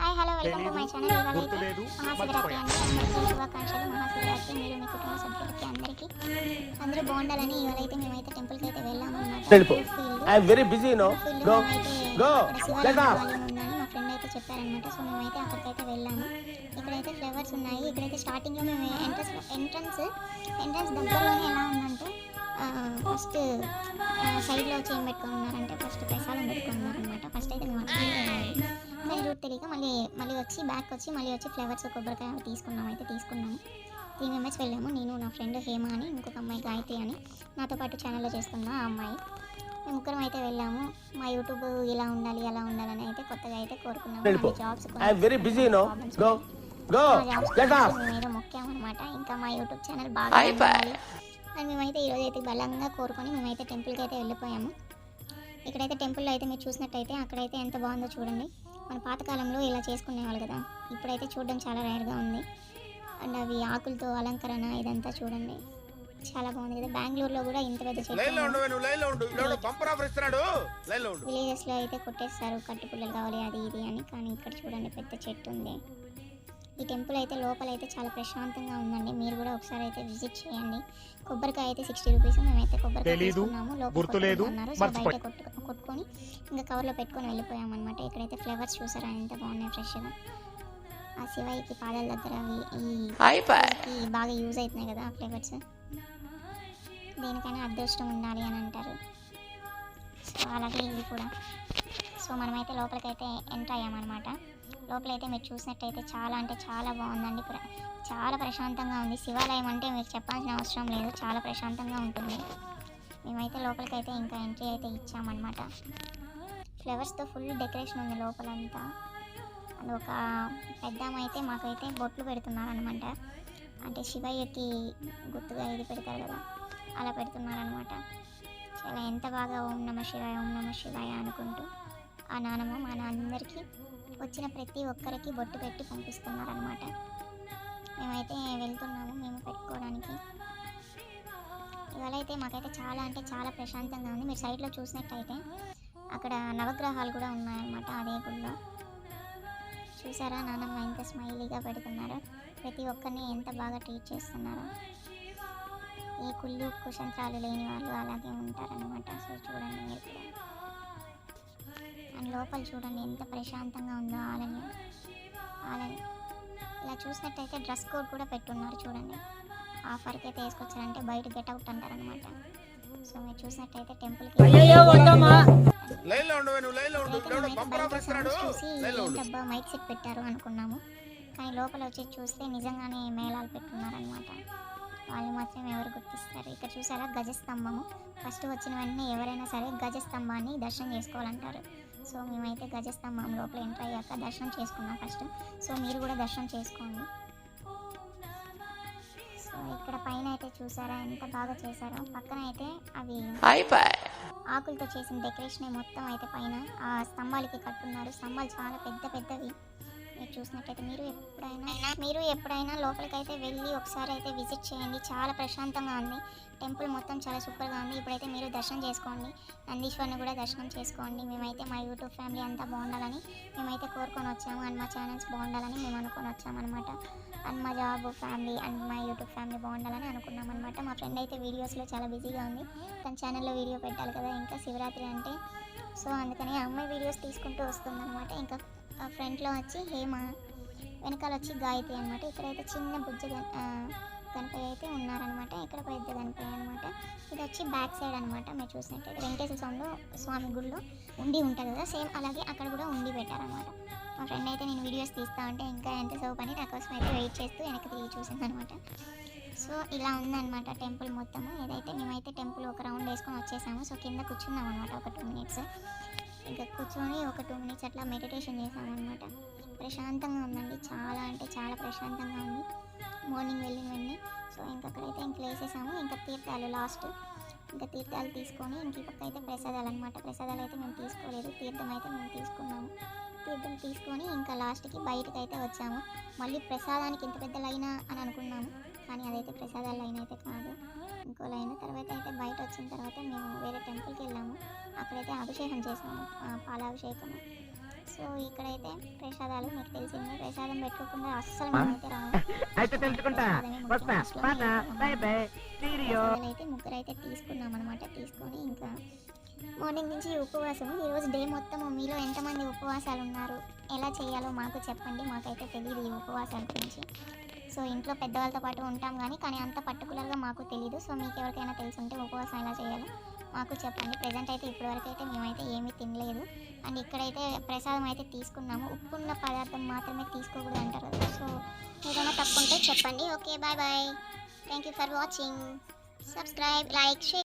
Hi hello welcome to my channel Mahashivratri అండి అందరికీ శుభాకాంక్షలు. మహాశివరాత్రి మీరు మీ కుటుంబ సభ్యులకి అందరికీ. అందరూ బాగుండాలని ఇవాళ అయితే మేమైతే టెంపుల్కి అయితే. Field I'm very busy no go ఉందని మా ఫ్రెండ్ అయితే చెప్పారనమాట సో మేమైతే అక్కడికైతే వెళ్ళాము. ఇక్కడైతే ఫ్లవర్స్ ఉన్నాయి. ఇక్కడైతే స్టార్టింగ్లో మేము ఎంట్రన్స్ ఎంట్రన్స్ ఎంట్రన్స్ దగ్గరలోనే ఎలా ఉందంటే ఫస్ట్ సైడ్లో వచ్చి ఏం పెట్టుకొని ఉన్నారంటే ఫస్ట్ ప్రసాదం పెట్టుకొని ఉన్నారనమాట ఫస్ట్ అయితే మేము కానీ రూట్ తెలియక మళ్ళీ మళ్ళీ వచ్చి బ్యాక్ వచ్చి మళ్ళీ వచ్చి ఫ్లవర్స్ కొబ్బరికాయ తీసుకున్నాం అయితే తీసుకున్నాము త్రీ మెంబర్స్ వెళ్ళాము నేను నా ఫ్రెండ్ హేమ అని ఇంకొక అమ్మాయి గాయత్రి అని. నాతో పాటు ఛానల్లో చేస్తున్న ఆ అమ్మాయి. మేము ముగ్గురం అయితే వెళ్ళాము. మా యూట్యూబ్ ఇలా ఉండాలి అలా ఉండాలని అయితే కొత్తగా అయితే కోరుకున్నాము. జాబ్స్ వెరీ బిజీ మొక్కామన్నమాట ఇంకా మా యూట్యూబ్ ఛానల్ బాగా అని మేమైతే ఈరోజు అయితే బలంగా కోరుకొని మేమైతే టెంపుల్కి అయితే వెళ్ళిపోయాము. ఇక్కడైతే టెంపుల్లో అయితే మీరు చూసినట్టయితే అక్కడైతే ఎంత బాగుందో చూడండి. మన పాతకాలంలో ఇలా చేసుకునేవాళ్ళు కదా. ఇప్పుడైతే చూడడం చాలా రేర్గా ఉంది. అండ్ అవి ఆకులతో అలంకరణ ఇదంతా చూడండి. చాలా బాగుంది కదా. బెంగళూరులో కూడా ఇంత పెద్ద చెట్టు లైన్లో అయితే కొట్టేస్తారు. కట్టుపుల్లలు కావాలి అది ఇది అని. కానీ ఇక్కడ చూడండి పెద్ద చెట్టు ఉంది. ఈ టెంపుల్ అయితే లోపల అయితే చాలా ప్రశాంతంగా ఉందండి. మీరు కూడా ఒకసారి అయితే విజిట్ చేయండి. కొబ్బరికాయ అయితే సిక్స్టీ రూపీస్ మేమైతే కొబ్బరికాయ తీసుకున్నాము. లోపల కొట్టు కొట్టుకొని ఇంకా కవర్లో పెట్టుకొని వెళ్ళిపోయాం అనమాట ఇక్కడైతే ఫ్లవర్స్ చూసారా ఎంత బాగున్నాయి ఫ్రెష్గా. ఆ శివయ్యకి పాదాల దగ్గర ఈ బాగా యూజ్ అవుతున్నాయి కదా ఆ ఫ్లేవర్స్. దేనికైనా అదృష్టం ఉండాలి అని అంటారు. సో అలాగే ఇది కూడా. సో మనమైతే లోపలికైతే ఎంటర్ అయ్యామన్నమాట. లోపలైతే మీరు చూసినట్టయితే చాలా అంటే చాలా బాగుందండి. ప్ర చాలా ప్రశాంతంగా ఉంది. శివాలయం అంటే మీకు చెప్పాల్సిన అవసరం లేదు. చాలా ప్రశాంతంగా ఉంటుంది. మేమైతే లోపలికైతే ఇంకా ఎంట్రీ అయితే ఇచ్చామన్నమాట. ఫ్లవర్స్తో ఫుల్ డెకరేషన్ ఉంది లోపలంతా. అండ్ ఒక పెద్ద మాకైతే బొట్లు పెడుతున్నారు అనమాట అంటే శివయ్యకి గుర్తుగా ఇది పెడతారు కదా అలా పెడుతున్నారనమాట చాలా ఎంత బాగా ఓం నమ శివాయ ఓం నమ శివాయ అనుకుంటూ ఆ నానమ్మ మన అందరికీ వచ్చిన ప్రతి ఒక్కరికి బొట్టు పెట్టి పంపిస్తున్నారనమాట మేమైతే వెళ్తున్నాము మేము పెట్టుకోవడానికి. ఇవాళ అయితే మాకైతే చాలా అంటే చాలా ప్రశాంతంగా ఉంది. మీరు సైట్లో చూసినట్టయితే అక్కడ నవగ్రహాలు కూడా ఉన్నాయన్నమాట అదే గుళ్ళో చూసారా నాన్నమ్మ ఎంత స్మైలీగా పెడుతున్నారో. ప్రతి ఒక్కరిని ఎంత బాగా ట్రీట్ చేస్తున్నారో. ఈ కుళ్ళు కుశంత్రాలు లేని వాళ్ళు అలాగే ఉంటారనమాట సో చూడండి మీరు కూడా. అండ్ లోపల చూడండి ఎంత ప్రశాంతంగా ఉందో ఆలని ఆలని ఇలా చూసినట్టయితే డ్రెస్ కోడ్ కూడా పెట్టున్నారు చూడండి. ఆఫర్కి అయితే వేసుకొచ్చారంటే బయట గెట్ అవుట్ అంటారనమాట సో మీరు చూసినట్టయితే టెంపుల్కి లైన్లో ఉండు నువ్వు లైన్లో ఉండు. అయితే ఇప్పుడు మేమైతే బంపర్ బయట ఆఫర్ ఇస్తున్నాడు sounds చూసి లైన్లో ఉండు. ఏంటబ్బా మైక్ సెట్ పెట్టారు అనుకున్నాము. కానీ లోపల వచ్చి చూస్తే నిజంగానే మేళాలు పెట్టున్నారనమాట వాళ్ళు మాత్రం ఎవరు గుర్తిస్తారు? ఇక్కడ చూసారా? గజస్తంభము. ఫస్ట్ వచ్చిన వెంటనే ఎవరైనా సరే గజస్తంభాన్ని దర్శనం చేసుకోవాలంటారు. సో మేమైతే గజస్తంభం లోపల ఎంటర్ అయ్యాక దర్శనం చేసుకున్నాం ఫస్ట్. సో మీరు కూడా దర్శనం చేసుకోండి. సో ఇక్కడ పైన అయితే చూసారా ఎంత బాగా చేశారో. పక్కన అయితే అవి ఆకులతో చేసిన డెకరేషన్ మొత్తం అయితే పైన ఆ స్తంభాలకి కట్టున్నారు. స్తంభాలు చాలా పెద్ద పెద్దవి. మీరు చూసినట్టయితే మీరు ఎప్పుడైనా మీరు ఎప్పుడైనా లోపలికి అయితే వెళ్ళి ఒకసారి అయితే విజిట్ చేయండి. చాలా ప్రశాంతంగా ఉంది. టెంపుల్ మొత్తం చాలా సూపర్గా ఉంది. ఇప్పుడైతే మీరు దర్శనం చేసుకోండి. నందీశ్వరిని కూడా దర్శనం చేసుకోండి. మేమైతే మా యూట్యూబ్ ఫ్యామిలీ అంతా బాగుండాలని మేమైతే కోరుకొని వచ్చాము. అండ్ మా ఛానల్స్ బాగుండాలని మేము అనుకొని వచ్చామన్నమాట. అండ్ మా జాబ్ ఫ్యామిలీ అండ్ మా యూట్యూబ్ ఫ్యామిలీ బాగుండాలని అనుకున్నాం అనమాట మా ఫ్రెండ్ అయితే వీడియోస్లో చాలా బిజీగా ఉంది. తన ఛానల్లో వీడియో పెట్టాలి కదా. ఇంకా శివరాత్రి అంటే సో అందుకని ఆ అమ్మాయి వీడియోస్ తీసుకుంటూ వస్తుందన్నమాట. ఇంకా ఫ్రంట్లో వచ్చి హేమ వెనకాల వచ్చి గాయత్రి అనమాట ఇక్కడైతే చిన్న బుజ్జ గణ- గణపతి అయితే ఉన్నారనమాట ఇక్కడ పెద్ద గణపతి అనమాట ఇది వచ్చి బ్యాక్ సైడ్ అనమాట మీరు చూసినట్టయితే వెంకటేశ్వర స్వామిలో స్వామి గుడిలో ఉండి ఉంటుంది కదా. సేమ్ అలాగే అక్కడ కూడా ఉండి పెట్టారనమాట మా ఫ్రెండ్ అయితే నేను వీడియోస్ తీస్తా ఉంటే ఇంకా ఎంత సౌప్ నా కోసం అయితే వెయిట్ చేస్తూ వెనక్కి తిరిగి చూసింది అనమాట సో ఇలా ఉందన్నమాట టెంపుల్ మొత్తము. ఏదైతే మేమైతే టెంపుల్ ఒక రౌండ్ వేసుకొని వచ్చేసాము సో కింద కూర్చున్నాం అనమాట ఒక టూ మినిట్స్. ఇంకా కూర్చొని ఒక టూ మినిట్స్ అట్లా మెడిటేషన్ చేసామన్నమాట ప్రశాంతంగా ఉందండి. చాలా అంటే చాలా ప్రశాంతంగా ఉంది. మార్నింగ్ వెళ్ళిన వెంటనే సో ఇంకా అక్కడైతే ఇంక వేసేసాము ఇంకా తీర్థాలు లాస్ట్ ఇంకా తీర్థాలు తీసుకొని ఇంక పక్క అయితే ప్రసాదాలు అనమాట ప్రసాదాలు అయితే మేము తీసుకోలేదు. తీర్థం అయితే మేము తీసుకున్నాము. తీర్థం తీసుకొని ఇంకా లాస్ట్కి బయటకు అయితే వచ్చాము. మళ్ళీ ప్రసాదానికి ఇంత పెద్ద లైనా అని అనుకున్నాము. కానీ అదైతే ప్రసాదాల లైన్ అయితే కాదు. ఇంకో లైన్ తర్వాత అయితే బయట వచ్చిన తర్వాత మేము వేరే టెంపుల్కి వెళ్ళాము. అక్కడైతే అభిషేకం చేసాము పాలాభిషేకము. సో ఇక్కడైతే ప్రసాదాలు మీకు తెలిసింది. ప్రసాదం పెట్టుకోకుండా అస్సలు మేమైతే రాము. అయితే ముగ్గురు అయితే తీసుకున్నాం అనమాట తీసుకొని ఇంకా మార్నింగ్ నుంచి ఉపవాసం ఈరోజు డే మొత్తం మీలో ఎంతమంది ఉపవాసాలు ఉన్నారు? ఎలా చేయాలో మాకు చెప్పండి. మాకైతే తెలియదు ఈ ఉపవాసాల గురించి. సో ఇంట్లో పెద్దవాళ్ళతో పాటు ఉంటాం కానీ కానీ అంత పర్టికులర్గా మాకు తెలియదు సో మీకు ఎవరికైనా తెలిసి ఉంటే ఉపవాసం ఎలా చేయాలో మాకు చెప్పండి. ప్రజెంట్ అయితే ఇప్పటివరకు అయితే మేమైతే ఏమీ తినలేదు. అండ్ ఇక్కడైతే ప్రసాదం అయితే తీసుకున్నాము. ఉప్పు ఉన్న పదార్థం మాత్రమే తీసుకోకూడదు అంటారు కదా. సో ఏదైనా తప్పు ఉంటే చెప్పండి. Okay bye bye. Thank you for watching subscribe like share